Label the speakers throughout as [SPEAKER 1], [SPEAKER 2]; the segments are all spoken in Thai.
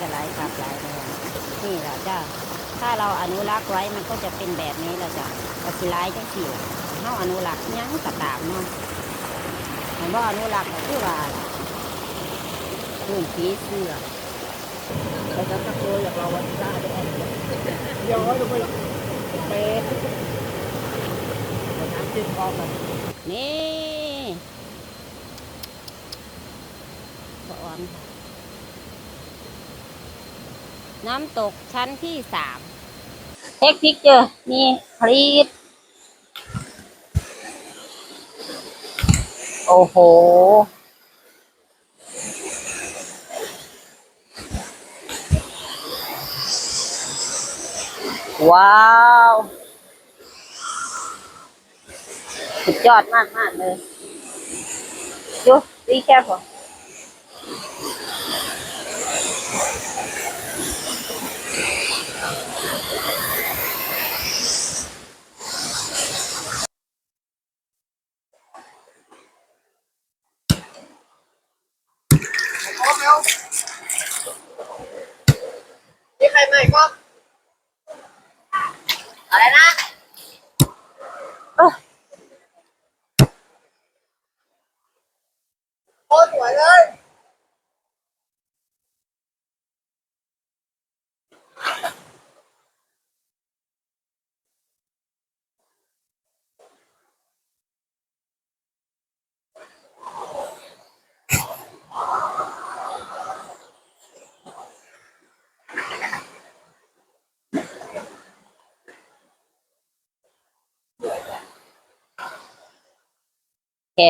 [SPEAKER 1] กันหลายครับหลายเลยนี่แหละจ้าถ้าเราอนุรักษ์ไว้มันก็จะเป็นแบบนี้แหละจ้ะก็สิร้ายจังสี่ล่ะเฮาอนุรักษ์ยังกระตามเนาะเห็นว่าอนุรักษ์ก็คือว่าล่ะพื้นผีเสื้อ
[SPEAKER 2] แต่ถ้าตะโกนอยากเราวันชาได้ย้อยลงไปเป๊ะน้ำจิ้มออกมา
[SPEAKER 1] นี่สอนค่ะ น้ำตกชั้นที่สามเทคพิกเจอร์นี่คลีดโอ้โห ว้าว สุดยอดมากมากเลยดูดีแค่พอ
[SPEAKER 2] พร้อมแล้วมีใครใหม่ก็อะไรนะ
[SPEAKER 1] เออ
[SPEAKER 2] โคตรสวยเลย
[SPEAKER 1] โอเค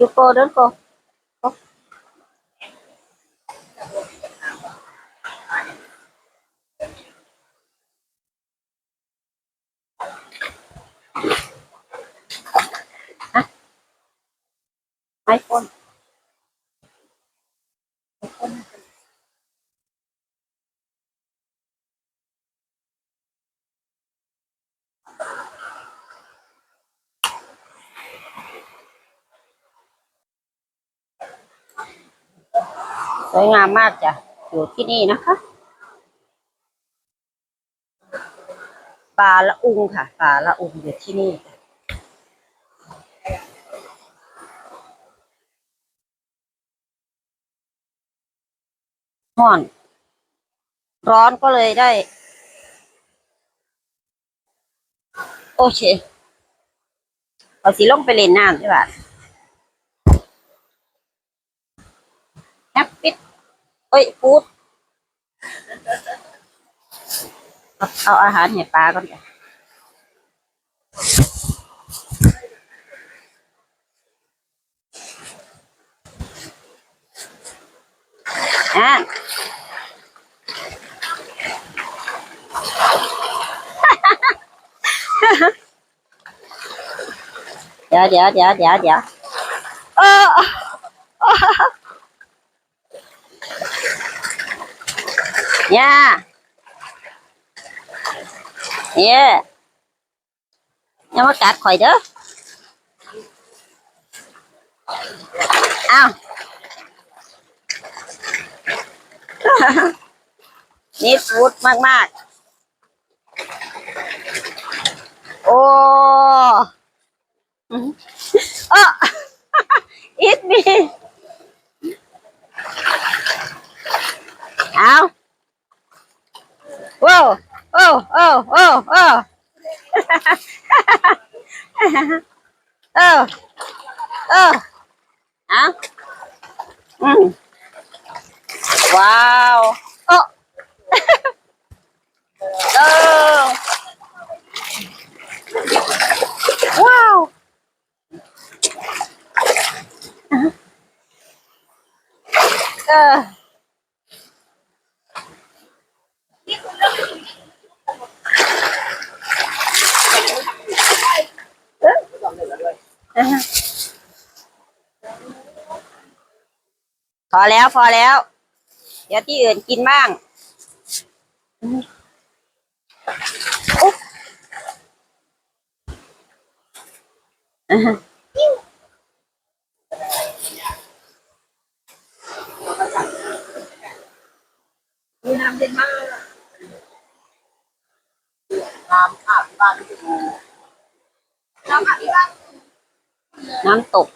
[SPEAKER 1] ยูโกเดินโก ไอโฟนสวยงามมากจ้ะ อยู่ที่นี่นะคะป่าละอุงค่ะป่าละอุงอยู่ที่นี่ จ้ะร้อนร้อนก็เลยได้ โอเคเอาสีลงไปเล่นน้ำใช่ป่ะแฮปปี้เอ้ยฟูดเอาอาหารให้ปลาก่อนจ้ะ อะเดี๋ยวเดี๋ยวเดี๋ยวเดี๋ย นิดวุดมากมากโอ้เอออิดมีเอาโอ้โอ้โอ้โอ้โอ้เออเออเอาอืม ว้าวเออเออว้าวเออพอแล้ว พอแล้ว เดี๋ยวที่อื่นกินบ้างอุ๊บอ่าฮะ
[SPEAKER 2] มีน้ำเย็นมากน้ำอาบบ้านที่ดูน้ำอาบที่บ้าน
[SPEAKER 1] น้ำตก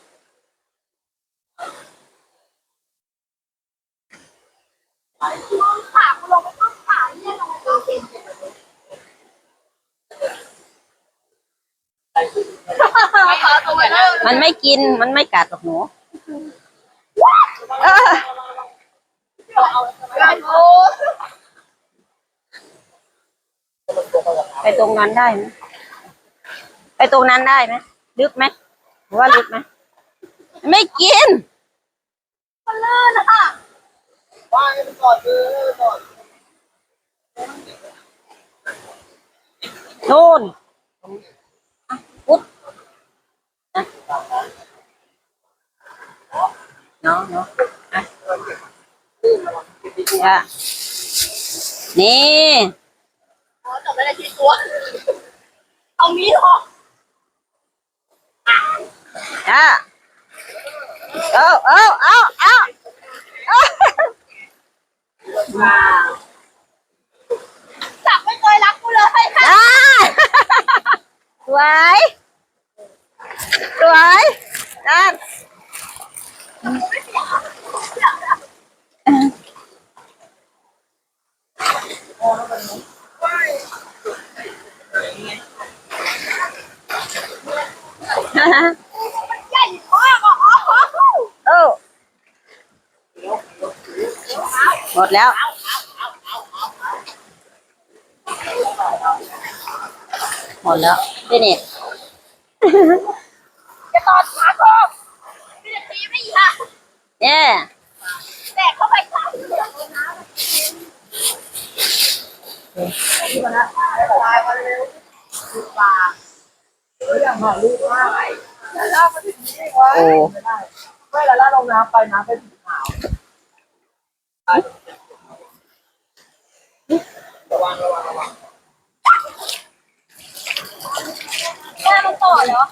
[SPEAKER 2] ฝากลงไปต้นขาเนี่ยลงไปต้นเข็มขอตัวเลิก
[SPEAKER 1] มันไม่กินมันไม่กัดหรอกหนูเออไปตรงนั้นได้ไหมไปตรงนั้นได้ไหมลึกไหมว่าลึกไหมไม่กิน
[SPEAKER 2] มันเลิศอะ ว่าให้มันก่อนเลยก่อน
[SPEAKER 1] นู่นพุดอะเนาะเนาะอะอะนี่
[SPEAKER 2] อ๋อจับไม่ได้ที่ตัวเอามีดออก
[SPEAKER 1] อะเอาเอาเอาเอา เอา
[SPEAKER 2] จับไม่เคยรักกูเลย
[SPEAKER 1] อะสวยสวยนั่น
[SPEAKER 2] ใหญ่มากอะอ๋อ
[SPEAKER 1] เออหม ดแล้ว หมดแล้วพี่นี่
[SPEAKER 2] จะตอดขาโก้ไม่ได้ตีไม่อีกอะ
[SPEAKER 1] เนี่ย
[SPEAKER 2] แตกเข้าไปขาที่มันนะตายมาเร็วลูกปลาเฮ้ยอย่างหอลูกมากแล้วลากมาถึงนี่ไว้
[SPEAKER 1] โอ้
[SPEAKER 2] ไม่ได้ไม่แล้วลากลงน้ำไปน้ำเป็นสีขาว ระวังระวังระวังแม่มันต่อเหรอ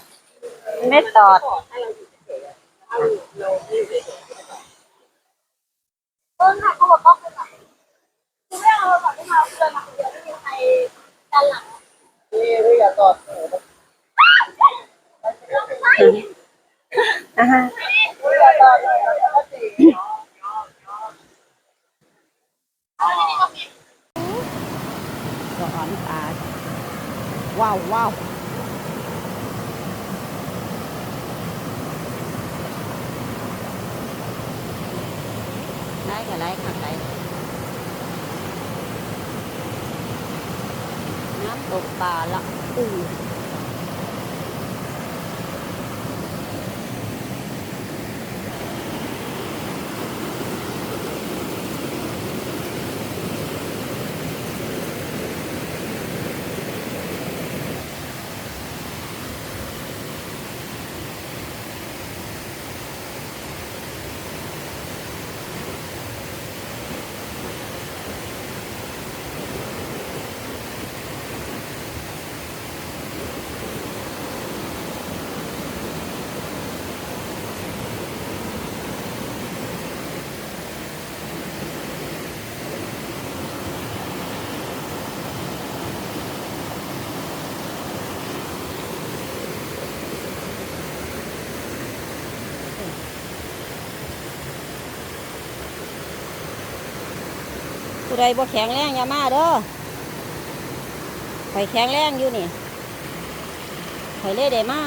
[SPEAKER 1] ไม่ตอด
[SPEAKER 2] เออค่ะเขาบอกต้องเป็นแบบคือไม่เอาแบบที่มาเดินมาคนเดียวไม่มีใครดันหลังนี่ไม่อยากกอดหนู
[SPEAKER 1] อ่าฮะ
[SPEAKER 2] ไม่อยากกอดเลยก็ตี
[SPEAKER 1] สอนตา ว้าวว้าวไล่กับไล่ขับไล่น้ำตกปลาละอู ผู้ใดบ่แข็งแรงอย่ามาเด้อข่อยแข็งแรงอยู่นี่ข่อยเลยได้มา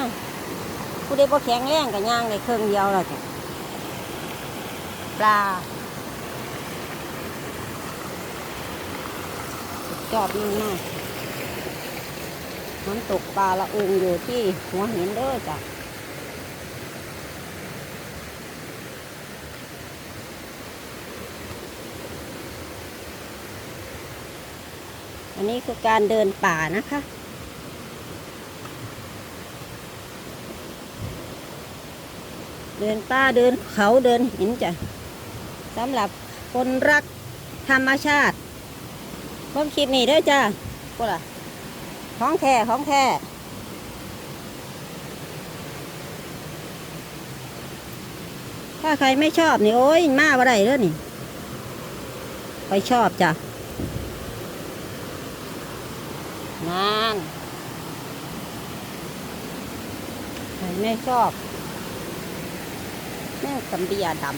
[SPEAKER 1] ผู้ใดบ่แข็งแรงก็ย่างได้เครื่องเดียวแล้วจ้ะปลาสุดยอดมากมากน้ำตกปลาละอุงอยู่ที่หัวหินเด้อจ้ะ อันนี้คือการเดินป่านะคะ เดินป่าเดินเขาเดินหินจ้ะสำหรับคนรักธรรมชาติเบิ่งคลิปนี้ด้อจ้ากูล่ะของแท้ของแท้ถ้าใครไม่ชอบนี่โอ้ยมาบ่ได้เด้อนี่ไปชอบจ้ะ นานใครไม่ชอบ แม่งกำเบียดำ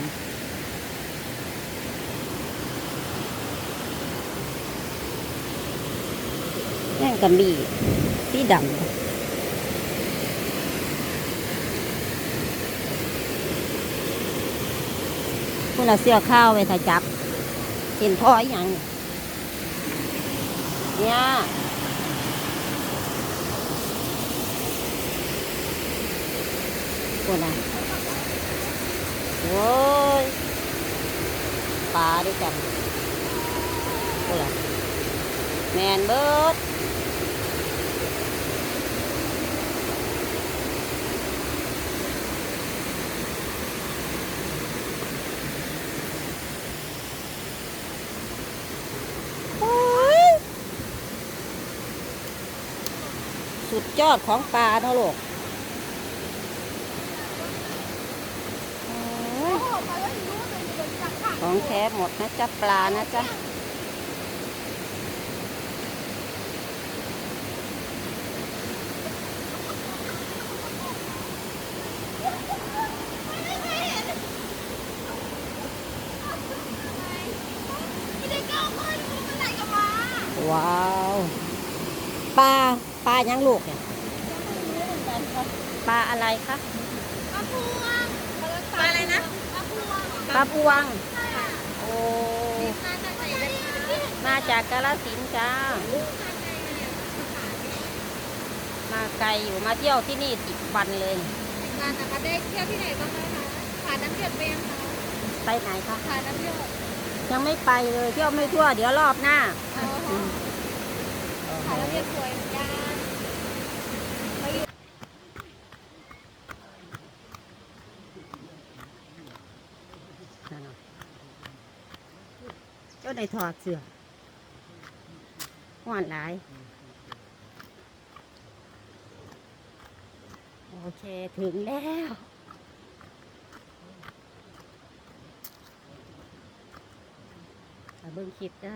[SPEAKER 1] แม่งกะมีสีดำคุณเอาเสื้อข้าวไปถ้าจับ เห็นพ่ออย่างเนี่ย คุณอะโอ้ยปลาด้วยกันคุณอะแมนเบิดโอ้ยสุดยอดของปลาเนาะลูกโอ้ย
[SPEAKER 3] โอ้ไปแล้วรู้ว่าเป็นคนจักค่ะ
[SPEAKER 1] ของแท้หมดนะจ๊ะปลานะจ๊ะ
[SPEAKER 3] ไม่ได้ก้าวขึ้นมันไหลกับมา
[SPEAKER 1] ว้าวปลาปลายังลูกเนี่ยปลาอะไรคะ
[SPEAKER 3] ปลาพวงปลาอะไรนะปลาพวง
[SPEAKER 1] ปลาพวง โอ้
[SPEAKER 3] มาจากไหนกันคะ
[SPEAKER 1] มาจากกาลสินธุ์จ้า มาไกลอยู่มาเที่ยวที่นี่สิบวันเลย
[SPEAKER 3] งานนะคะได้เที่ยวที่ไหนบ้างไหมคะผ่านน้ำหยดไปยังคะ
[SPEAKER 1] ไปไหนคะ
[SPEAKER 3] ผ่านน้ำหยด
[SPEAKER 1] ยังไม่ไปเลยเที่ยวไม่ทั่ว เดี๋ยวรอบหน้า
[SPEAKER 3] อ๋อ
[SPEAKER 1] อืม
[SPEAKER 3] ผ่านน้ำหยดสวยเหมือนกันไปอยู่
[SPEAKER 1] นั่นน่ะเจ้าในถอดเสื้อ หวานหลาย โอเค ถึงแล้วเบิ่งคลิปจ้า